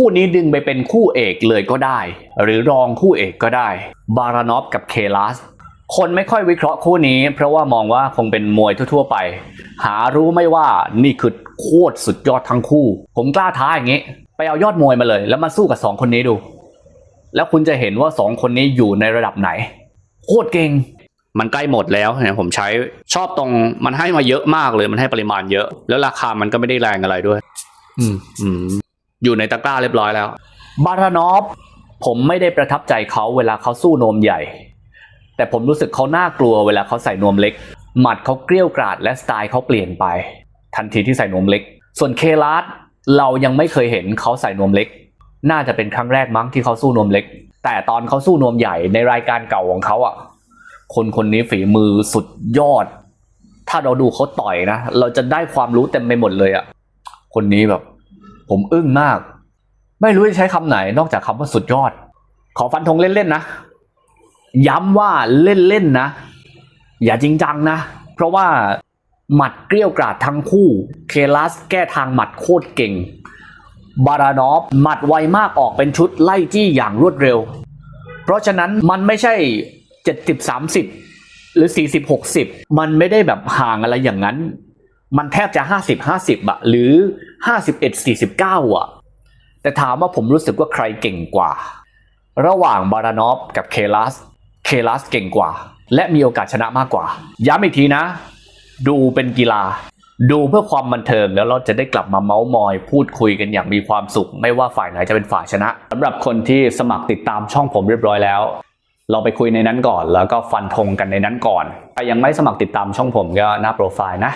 คู่นี้ดึงไปเป็นคู่เอกเลยก็ได้ หรือรองคู่เอกก็ได้ บารานอฟกับเคลัสคนไม่ค่อยวิเคราะห์คู่นี้ เพราะว่ามองว่าคงเป็นมวยทั่ว ๆ ไป หารู้ไม่ว่านี่คือโคตรสุดยอดทั้งคู่ ผมกล้าท้าอย่างนี้ ไปเอายอดมวยมาเลย แล้วมาสู้กับสองคนนี้ดู แล้วคุณจะเห็นว่าสองคนนี้อยู่ในระดับไหนโคตรเก่งมันใกล้หมดแล้วเนี่ยผมใช้ชอบตรงมันให้มาเยอะมากเลยมันให้ปริมาณเยอะ แล้วราคามันก็ไม่ได้แรงอะไรด้วย อืมอืม อยู่ในตะกร้าเรียบร้อยแล้ว บารานอฟผมไม่ได้ประทับใจเขาเวลาเขาสู้นวมใหญ่ แต่ผมรู้สึกเขาน่ากลัวเวลาเขาใส่นวมเล็ก หมัดเขาเกลี้ยวกราดและสไตล์เขาเปลี่ยนไป ทันทีที่ใส่นวมเล็ก ส่วนเคลาสเรายังไม่เคยเห็นเขาใส่นวมเล็ก น่าจะเป็นครั้งแรกมั้งที่เขาสู้นวมเล็ก แต่ตอนเขาสู้นวมใหญ่ในรายการเก่าของเขาอะ คนคนนี้ฝีมือสุดยอด ถ้าเราดูเขาต่อยนะ เราจะได้ความรู้เต็มไปหมดเลยอะ คนนี้แบบ ผมอึ้งมาก ไม่รู้จะใช้คำไหนนอกจากคำว่าสุดยอด ขอฟันธงเล่นๆนะ ย้ำว่าเล่นๆนะ อย่าจริงจังนะ เพราะว่าหมัดเกลี้ยวกราดทั้งคู่ เคลัสแก้ทางหมัดโคตรเก่ง บารานอฟหมัดไวมากออกเป็นชุดไล่จี้อย่างรวดเร็ว เพราะฉะนั้นมันไม่ใช่ 70 30 หรือ 40 60 มันไม่ได้แบบห่างอะไรอย่างนั้น มันแทบจะ 50 50อะหรือ 51 49อะ แต่ถามว่าผมรู้สึกว่าใครเก่งกว่า ระหว่างบารานอฟกับเคลัส เคลัสเก่งกว่า และมีโอกาสชนะมากกว่า ย้ำอีกทีนะ ดูเป็นกีฬา ดูเพื่อความบันเทิงแล้วเราจะได้กลับมาเมาส์มอย พูดคุยกันอย่างมีความสุข ไม่ว่าฝ่ายไหนจะเป็นฝ่ายชนะสำหรับคนที่สมัครติดตามช่องผมเรียบร้อยแล้วเราไปคุยในนั้นก่อน แล้วก็ฟันธงกันในนั้นก่อน ถ้ายังไม่สมัครติดตามช่องผมก็หน้าโปรไฟล์นะ